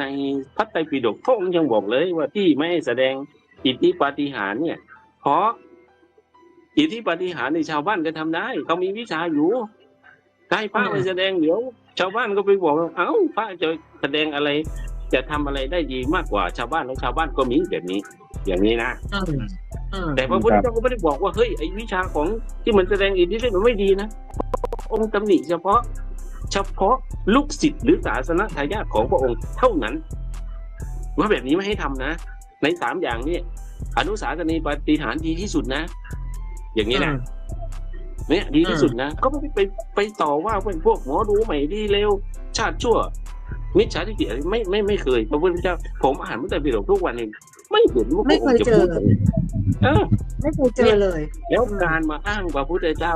ในพระไตรปิฎกพระองค์ยังบอกเลยว่าที่ไม่แสดงอิทธิปาฏิหาริย์เนี่ย เพราะอิทธิปาฏิหาริย์ในชาวบ้านก็ทำได้เขามีวิชาอยู่ถ้าให้พระมไปแสดงเดี๋ยว ชาวบ้านก็ไปบอกเอ้าพระจะแสดงอะไร จะทำอะไรได้ดีมากกว่าชาวบ้านแล้วชาวบ้านก็มีแบบนี้ อย่างนี้นะแต่พระพุทธเจ้าก็ไม่ได้บอกว่าเฮ้ยไอ้วิชาของที่มันแสดงอิทธิฤทธิ์มันไม่ดีนะองค์ตำหนิเฉพาะ เฉพาะลูกศิษย์หรือศาสนทายาทของพระองค์เท่านั้น ว่าแบบนี้ไม่ให้ทำนะ ในสามอย่างนี้อนุสาสนีปฏิฐานดีที่สุดนะ อย่างนี้นะเนี่ยดีที่สุดนะ ก็ไม่ได้ไปไปต่อว่าเป็นพวกหมอดูใหม่ดีเร็ว ชาติชั่วมิจฉาทิฏฐิอะไรไม่ไม่ไม่เคยพระพุทธเจ้าผมอ่านพระไตรปิฎกทุกวันเองไม่เห็นว่าพระองค์จะพูดอะไรเออไม่เคยเจอเลย แล้วการมาอ้างพระพุทธเจ้า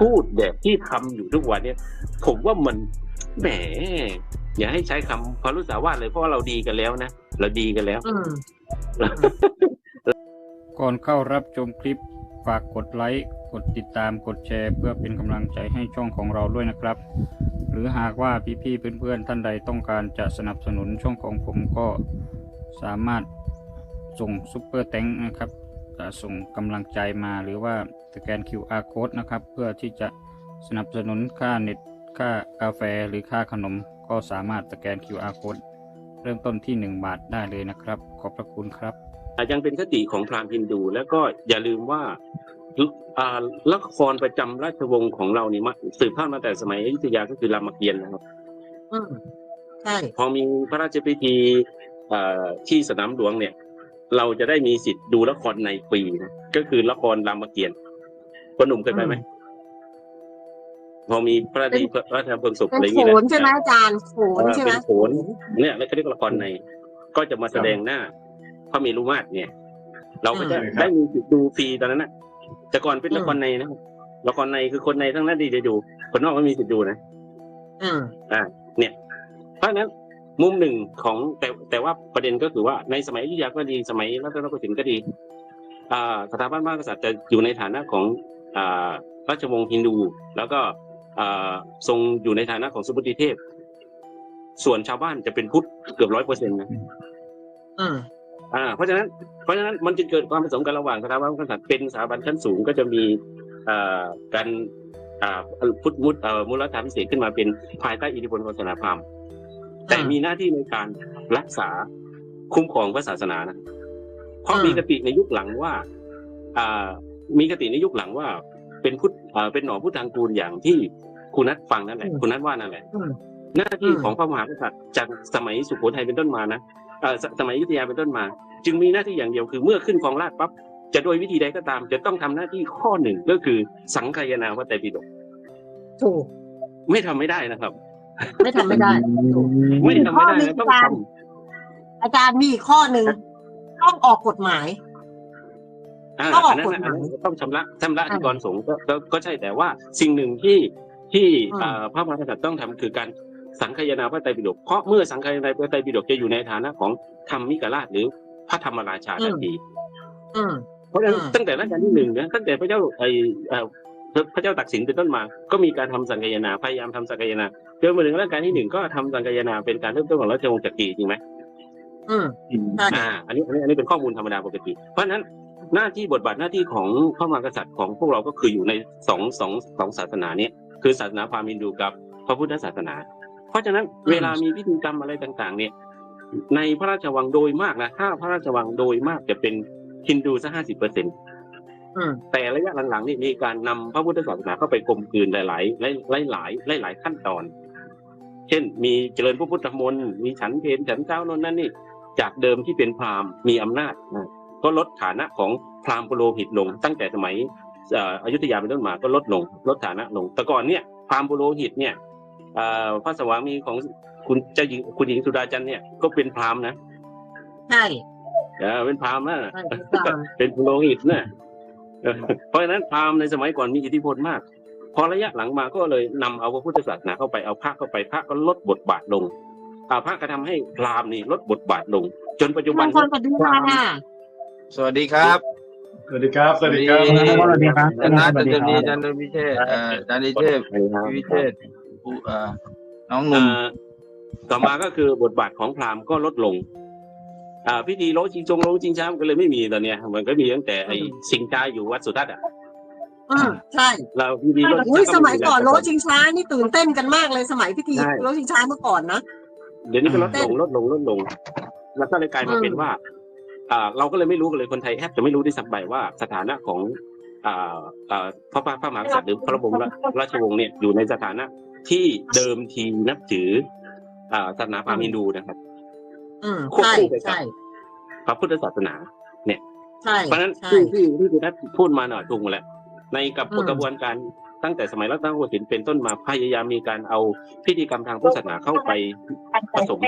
พูดแบบที่ทำอยู่ทุกวันเนี่ยผมว่ามันแหมอย่าให้ใช้คำพรุษาวาสเลยเพราะว่าเราดีกันแล้วนะเราดีกันแล้วอืมก่อนเข้ารับชมคลิปฝากกดไลค์กดติดตามกดแชร์ เพื่อเป็นกำลังใจให้ช่องของเราด้วยนะครับ หรือหากว่าพี่ๆเพื่อนๆท่านใดต้องการจะสนับสนุนช่องของผมก็สามารถส่งซุปเปอร์แตงนะครับจะส่งกำลังใจมาหรือว่า สแกน QR code นะครับ เพื่อที่จะสนับสนุนค่าเน็ตค่ากาแฟหรือค่าขนม ก็สามารถสแกน QR code เริ่มต้นที่ 1 บาทได้เลยนะครับ ขอบพระคุณครับอะยังเป็นคติของพราหมณ์ฮินดู แล้วก็อย่าลืมว่าอ่าละครประจำราชวงศ์ของเรานี่มาสืบทอดมาแต่สมัยอยุธยาก็คือรามเกียรติ์นะครับอืมใช่พอมีพระราชพิธีอ่าที่สนามหลวงเนี่ย เราจะได้มีสิทธิ์ดูละครในปีนะก็คือละครรามเกียรติ์ คนหนุ่มเคยไปไหมพอมีพระราชพิธีพระราชทานเพลิงศพเป็อะไรนอย่างโขเงี้ยนใช่ไหมอาจารย์โขนใช่ไหมเป็นโขนเนี่ยแล้วเขาเรียกละครใน ก็จะมาแสดงหน้าพระเมรุมาตรเนี่ย เราก็จะได้มีสิทธิ์ดูฟรีตอนนั้นนะแต่ก่อนเป็นละครในนะครับละครในคือคนในทั้งนั้นดีได้ดู คนนอกไม่มีสิทธิ์ดูนะอืมเพราะฉะนั้นมุมหนึ่งของแต่แต่ว่าประเด็นก็คือว่าในสมัยอยุธยาก็ดีสมัยรัตนโกสินทร์ก็ดี อ่าสถาบันมหากษัตริย์จะอยู่ในฐานะของ อ่าราชวงศ์ฮินดู แล้วก็อ่าทรงอยู่ในฐานะของสมุติเทพ ส่วนชาวบ้านจะเป็นพุทธเกือบร้อยเปอร์เซ็นต์นะอืมอ่า เพราะฉะนั้นเพราะฉะนั้นมันจึงเกิดความผสมกันระหว่างสถาบันมหากษัตริย์เป็นสถาบันชั้นสูงก็จะมีอ่าการอ่าพุทธมุตเอ่อมูลธรรมพิเศษขึ้นมาเป็นภายใต้อิทธิพลของศาสนาพราหมณ์แต่มีหน้าที่ในการรักษาคุ้มครองพระศาสนานะเพราะอืมมีกติในยุคหลังว่าอ่า มีกติในยุคหลังว่า เป็นพุทธอ่าเป็นหน่อพุทธังกูลอย่างที่คุณนัทฟังนั่นแหละคุณนัทว่านั่นแหละอืมหน้าที่อืมของพระมหากษัตริย์จากสมัยสุโขทัยเป็นต้นมานะเอ่อสสมัยอยุธยาเป็นต้นมา จึงมีหน้าที่อย่างเดียวคือเมื่อขึ้นครองราชย์ปั๊บจะโดยวิธีใดก็ตาม จะต้องทำหน้าที่ข้อหนึ่งก็คือสังคายนาพระไตรปิฎกถูกไม่ทำไม่ได้นะครับ ไม่ทำไม่ได้ถูกไม่ทำไม่ได้ข้อหนึ่นะงต้องการทำอาจารย์มีอีกข้อหนึ่งต้องออกกฎหมาย อ่าต้องออกอันนั้นน่ะกฎหอันมายนั้นต้องชำระชำระอ่าที่กรสงฆ์ก็ก็ก็ใช่แต่ว่าสิ่งหนึ่งที่ที่อืมอ่าพระมหากษัตริย์ต้องทำคือการสังคายนาพระไตรปิฎกเพราะเมื่อสังคายนาพระไตรปิฎกจะอยู่ในฐานะของธรรมิกราชหรือพระธรรมราชาทันทีอืมเพราะฉะนั้นอืมตั้งแต่รัชกาลที่หนึ่งนะตั้งแต่พระเจ้าไอเอ่อพระเจ้าตักสินเป็นต้นมา ก็มีการทำสังคายนาพยายามทำสังคายนาจนมาถึงรัชกาลที่หนึ่งก็ทำสังคายนาเป็นการเริ่มต้นของราชวงศ์จักรีจริงไหมอืมใช่อ่าอันนี้อันนี้อันนี้เป็นข้อมูลธรรมดาปกติ เพราะฉะนั้น หน้าที่บทบาทหน้าที่ของพระมหากษัตริย์ของพวกเราก็คืออยู่ในสองสองสองศาสนาเนี้คือศาสนาพราหมณ์ฮินดูกับพระพุทธศาสนา เพราะฉะนั้นเวลามีพิธีกรรมอะไรต่าง ๆ เนี่ย ในพระราชวังโดยมากนะถ้าพระราชวังโดยมากจะเป็นฮินดูสักห้าสิบเปอร์เซ็นอืมแต่ระยะหลังๆนี่มีการนำพระพุทธศาสนาเข้าไปกลมกลืนหลาย ๆ หลาย ๆ หลาย ๆ หลาย ๆ ขั้นตอน เช่น มีเจริญพระพุทธมนต์มีฉันเพลฉันเช้าโน่นนั่นนี่ จากเดิมที่เป็นพราหมณ์มีอำนาจนะ ก็ลดฐานะของพราหมณ์ปุโรหิตลง ตั้งแต่สมัยเอ่ออยุธยาเป็นต้นมาก็ลดลงลดฐานะลง แต่ก่อนเนี่ยพราหมณ์ปุโรหิตเนี่ยเอ่อพระสวามีของคุณเจ้าหญิงคุณหญิงสุดาจันทร์เนี่ยก็เป็นพราหมณ์นะใช่เออเป็นพราหมณ์นะใช่ถูกต้องเป็นปุโรหิตนะเออเพราะฉะนั้นพราหมณ์ในสมัยก่อนมีอิทธิพลมาก พอระยะหลังมาก็เลยนำเอาพระพุทธศาสนาเข้าไปเอาพระเข้าไปพระก็ลดบทบาทลงอ่าพระก็ทำให้พราหมณ์นี่ลดบทบาทลง จนปัจจุมบันงคลปฏิมาค่ะ สวัสดีครับ สวัสดีครับ สวัสดีครับสวัสดีครับอาจารย์นัทอาจารย์นีอาจารย์วิเชษฐ์เอ่ออาจารย์นิเทพครับวิเชษฐ์ผู้เอ่อน้องหเอ่นุ่มอต่อมาก็คือบทบาทของพราหมณ์ก็ลดลง อ่าพิธีโลชิงจงโลชิงช้ามันก็เลยไม่มีตอนเนี้ยมันก็มีตั้งแต่ไอ้สิงชาอยู่วัดสุทัศน์อะอืมใช่เราพิธีโลชิงอุ้ยช้าสมัยก่อนโลแต่ชิงช้านี่ตื่นเต้นกันมากเลยสมัยพิธีใช่โลชิงช้าเมื่อก่อนนะเดี๋ยวนี้ก็ลดเต้ลนงลดลงลดลง แล้วก็เลยกลายมาอืมเป็นว่าอ่า เราก็เลยไม่รู้กันเลยคนไทยแทบจะไม่รู้ด้วยซ้ำไปว่าสถานะของอ่าอ่าพระพระมหากษัตริย์หรือพระบรมราชวงศ์เนี่ยอยู่ในสถานะที่เดิมทีนับถืออ่าศาสนาพราหมณ์ฮินดูนะครับอืมควบใช่คู่ไปกับใช่พระพุทธศาสนาใช่เพราะฉะนั้นใช่ที่ที่ที่คุณทัศน์พูดมาหน่อยถูกหมดแหละในกับอืมกระบวนการตั้งแต่สมัยรัตนโกสินทร์เป็นต้นมาพยายามมีการเอาพิธีกรรมทางพุทธศาสนาเข้าไปผสม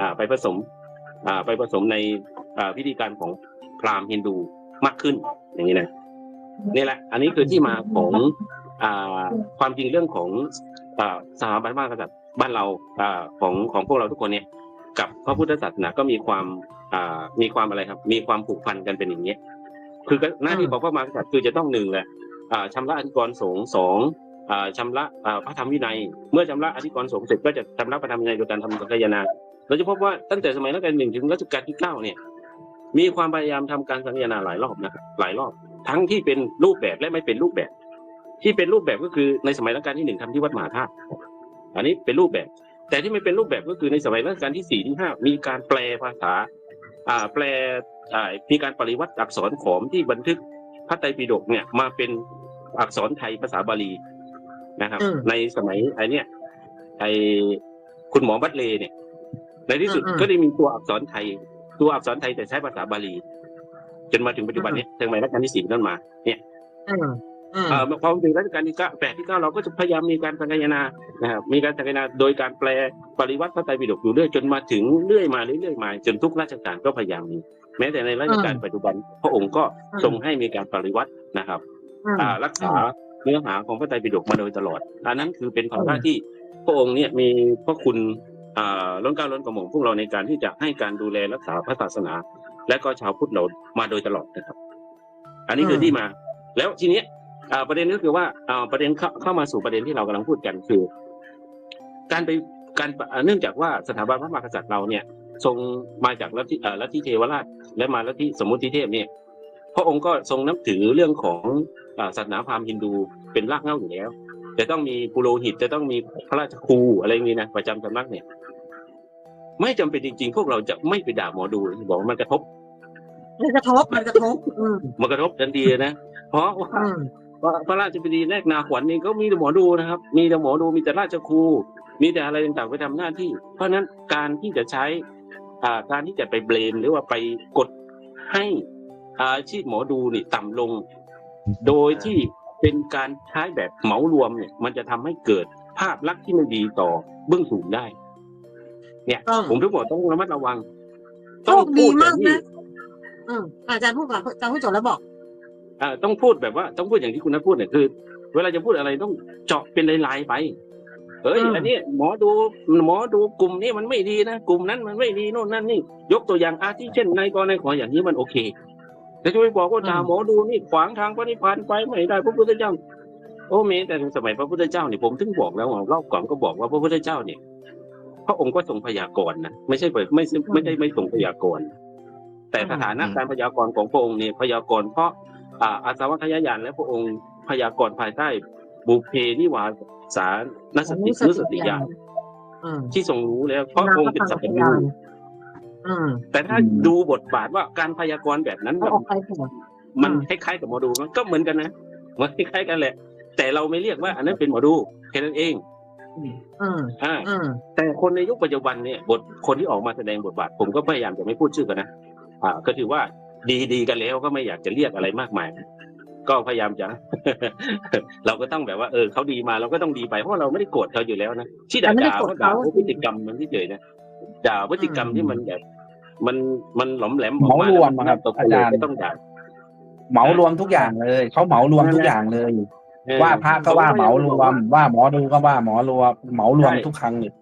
อ่า ไปผสมอ่า ไปผสมในอ่าพิธีการของพราหมณ์ฮินดูมากขึ้นอย่างนี้นะนี่แหละ อันนี้คือที่มาของอ่าความจริงเรื่องของอ่าสถาบันพระมหากษัตริย์บ้านเราอ่าของของพวกเราทุกคนเนี่ย กับพระพุทธศาสนาก็มีความอ่ามีความอะไรครับ มีความผูกพันกันเป็นอย่างนี้ยคือก็หน้าที่ของพระมหากษัตริย์คือจะต้องหนึ่งแหละอ่าชำระอธิกรณ์สงฆ์สองอ่าชำระอ่าพระธรรมวินัย เมื่อชำระอธิกรณ์สงฆ์เสร็จก็จะชำระพระธรรมวินัยโดยการทำสังฆายนา เราจะพบว่าตั้งแต่สมัยรัชกาลหนึ่งถึงรัชกาลที่เก้าเนี่ย มีความพยายามทำการสังฆนาหลายรอบนะครับหลายรอบ ทั้งที่เป็นรูปแบบและไม่เป็นรูปแบบ ที่เป็นรูปแบบก็คือในสมัยรัชกาลที่หนึ่งทำที่วัดมหาธาตุอันนี้เป็นรูปแบบ แต่ที่ไม่เป็นรูปแบบก็คือในสมัยรัชกาลที่สี่ที่ห้ามีการแปลภาษา อ่าแปลอ่ามีการปริวัติอักษรขอมที่บันทึกพระไตรปิฎกเนี่ยมาเป็นอักษรไทยภาษาบาลีนะครับอืมในสมัยไอเนี่ยไอคุณหมอบัตเลย์เนี่ย ในที่สุดอืมอืมก็ได้มีตัวอักษรไทย ตัวอักษรไทยแต่ใช้ภาษาบาลี จนมาถึงปัจจุบันนี้ถึงสมัยรัชกาลที่สี่เป็นต้นมา เนี่ยอืมอืมเอ่อพอถึงรัชกาลที่เก้าแปดที่เก้าเราก็จะพยายามมีการสังคายนานะครับมีการสังคายนาโดยการแปลปริวัติพระไตรปิฎกอยู่เรื่อยจนมาถึงเรื่อยมาเรื่อยๆมา จนทุกราชการก็พยายามมีแม้แต่ในราชการปัจจุบัน พระองค์ก็ทรงให้มีการปริวัตินะครับอืมอ่ารักษาเนื้อหาของพระไตรปิฎกมาโดยตลอด อันนั้นคือเป็นภาระที่พระองค์เนี่ยมีพระคุณอ่า ล้นก้าล้นกระหม่อมพวกเราในการที่จะให้การดูแลรักษาพระศาสนา และก็ชาวพุทธเรามาโดยตลอดนะครับ อันนี้คือที่มา แล้วทีนี้ประเด็นก็คือว่าประเด็นเข้าเข้ามาสู่ประเด็นที่เรากำลังพูดกันคือ การไปการเนื่องจากว่าสถาบันพระมหากษัตริย์เราเนี่ย ทรงมาจากลัทธิลัทธิเทวราช และมาลัทธิสมมุติเทพเนี่ยพระองค์ก็ทรงนับถือเรื่องของศาสนาพราหมณ์ฮินดูเป็นรากเหง้าอยู่แล้วจะต้องมีปุโรหิตจะต้องมีพระราชครูอะไรอย่างนี้นะประจำสำนักเนี่ย ไม่จำเป็นจริง ๆ พวกเราจะไม่ไปด่าหมอดูบอกว่ามันกระทบ มันกระทบมันกระทบอืมมันกระทบทันทีนะเพราะว่าอืมพระราชบดีแรกนาขวัญนี่ก็มีแต่หมอดูนะครับ มีแต่หมอดูมีแต่ราชครู มีแต่อะไรต่างๆไปทำหน้าที่ เพราะฉะนั้นการที่จะใช้อ่าการที่จะไปเบลมหรือว่าไปกดให้อาชีพหมอดูนี่ต่ำลง โดยที่เป็นการใช้แบบเหมารวมเนี่ย มันจะทำให้เกิดภาพลักษณ์ที่ไม่ดีต่อเบื้องสูงได้ เนี่ยต้องผมทุกบอกต้องระมัดระวังโชคดีมากอย่งที่นะอืมอาจารย์พูดก่อนอาจารย์พูดจบแล้วบอกอ่าต้องพูดแบบว่า ต้องพูดอย่างที่คุณนัทพูดเนี่ยคือ เวลาจะพูดอะไรต้องเจาะเป็นลายๆไปเฮ้ยอืมอันนี้หมอดูหมอดูกลุ่มนี้มันไม่ดีนะกลุ่มนั้นมันไม่ดีโน่นนั่นนี่ ยกตัวอย่างอาทิเช่นในกรณีขออย่างนี้มันโอเคแต่จะไปบอกว่าด่าหมอดูนี่ขวางทางพระนิพพานไปไม่ได้พระพุทธเจ้า โอ้เมแต่สมัยพระพุทธเจ้าเนี่ยผมถึงบอกแล้วว่ารอบก่อนก็บอกว่าพระพุทธเจ้าเนี่ย พระองค์ก็ทรงพยากรณ์นะไม่ใช่เปิดไม่ใช่ไม่ได้ไม่ทรงพยากรณ์แต่สถานะอืมการพยากรณ์ของพระองค์เนี่ยพยากรณ์เพราะอ่าอาสวัคยายานและพระองค์พยากรณ์ภายใต้บุพเพนิวาสานสตินุสติญาณอืมที่ทรงรู้แล้วเพราะองค์เป็นสัพพญูอืมแต่ถ้าดูบทบาทว่าการพยากรณ์แบบนั้นเอาแบบออกไปก่อนมันอืมคล้ายๆกับหมอดูมันก็เหมือนกันนะมันคล้ายๆกันแหละ แต่เราไม่เรียกว่าอันนั้นเป็นหมอดูแค่นั้นเอง อืมอ่าอืมแต่คนในยุคปัจจุบันเนี่ยบทคนที่ออกมาแสดงบทบาท ผมก็พยายามจะไม่พูดชื่อกันนะอ่า ก็ถือว่าดีดีๆกันแล้วก็ไม่อยากจะเรียกอะไรมากมาย ก็พยายามจะ เราก็ต้องแบบว่าเออเขาดีมาเราก็ต้องดีไปเพราะเราไม่ได้โกรธเขาอยู่แล้วนะที่ด่าไม่ได้ด่าโกรธก็ด่าเขาเพราะพฤติกรรมมันที่เฉยๆนะด่าพฤติกรรมอืมที่มันแบบมันมันหลอมแหลมออกมาเหมารวมอะครับตกอาจารย์ก็ต้องด่าเหมารวมทุกอย่างเลยเขาเหมารวมทุกอย่างเลยเออ ว่าพระก็ว่าเหมารวม ว่าหมอดูก็ว่าหมอรวมเหมารวมใช่ทุกครั้งเลย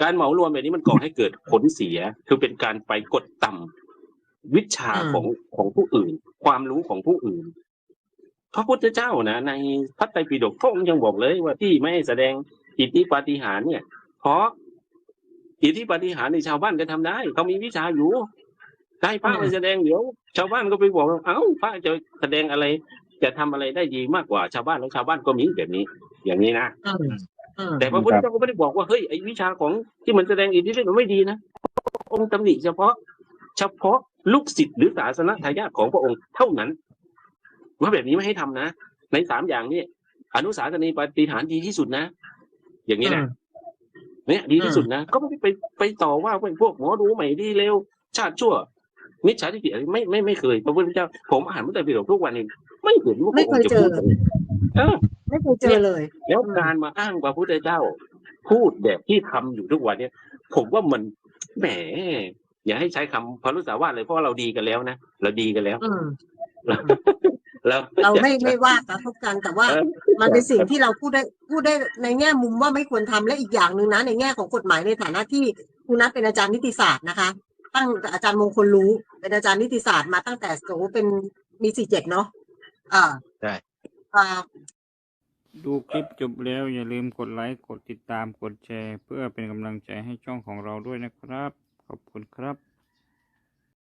การเหมารวมแบบนี้มันก่อให้เกิดผลเสีย คือเป็นการไปกดต่ำวิชาอืมของของผู้อื่น ความรู้ของผู้อื่น พระพุทธเจ้านะ ในพระไตรปิฎกพระองค์ยังบอกเลยว่าที่ไม่ให้แสดงอิทธิปาฏิหาริย์เนี่ย เพราะอิทธิปาฏิหาริย์ในชาวบ้านก็ทำได้เขามีวิชาอยู่ได้พระมาแสดงเดี๋ยว ชาวบ้านก็ไปบอกว่าเอ้าพระจะแสดงอะไร จะทำอะไรได้ดีมากกว่าชาวบ้านแล้วชาวบ้านก็มีแบบนี้ อย่างนี้นะอืมอืมแต่พระพุทธเจ้าก็ไม่ได้บอกว่าเฮ้ยไอ้วิชาของที่มันแสดงอิทธิฤทธิ์มันไม่ดีนะพระองค์ตำหนิเฉพาะ เฉพาะลูกศิษย์หรือศาสนทายาทของพระองค์เท่านั้น ว่าแบบนี้ไม่ให้ทำนะ ในสามอย่างนี้อนุสาสนีปฏิฐานดีที่สุดนะ อย่างนี้นะเนี่ยดีที่สุดนะ ก็ไม่ได้ไปไปต่อว่าพวกหมอดูใหม่ดีเร็ว ชาติชั่ว มิจฉาทิฏฐิอะไรไม่ไม่ไม่เคยพระพุทธเจ้าผมอ่านพระไตรปิฎกทุกวันนี้ไม่เห็นว่าพระองค์จะพูดอะไรเออ ไม่เคยเจอเลย แล้วการมาอ้างพระพุทธเจ้า พูดแบบที่ทำอยู่ทุกวันเนี่ยผมว่ามันแหม อย่าให้ใช้คำพรุษาวาสเลยเพราะว่าเราดีกันแล้วนะเราดีกันแล้วอืมเราเราเราไม่ไม่ว่ากระทบกันแต่ว่าเออมันเป็นสิ่งที่เราพูดได้พูดได้ในแง่มุมว่าไม่ควรทำและอีกอย่างหนึ่งนะในแง่ของกฎหมายในฐานะที่คุณนัทเป็นอาจารย์นิติศาสตร์นะคะ ตั้งอาจารย์มงคลรู้ เป็นอาจารย์นิติศาสตร์มาตั้งแต่โสเป็นมีสี่เจ็ดเนาะอ่าใช่อ่าดูคลิปจบแล้วอย่าลืมกดไลค์ กดติดตาม กดแชร์ เพื่อเป็นกำลังใจให้ช่องของเราด้วยนะครับ ขอบคุณครับ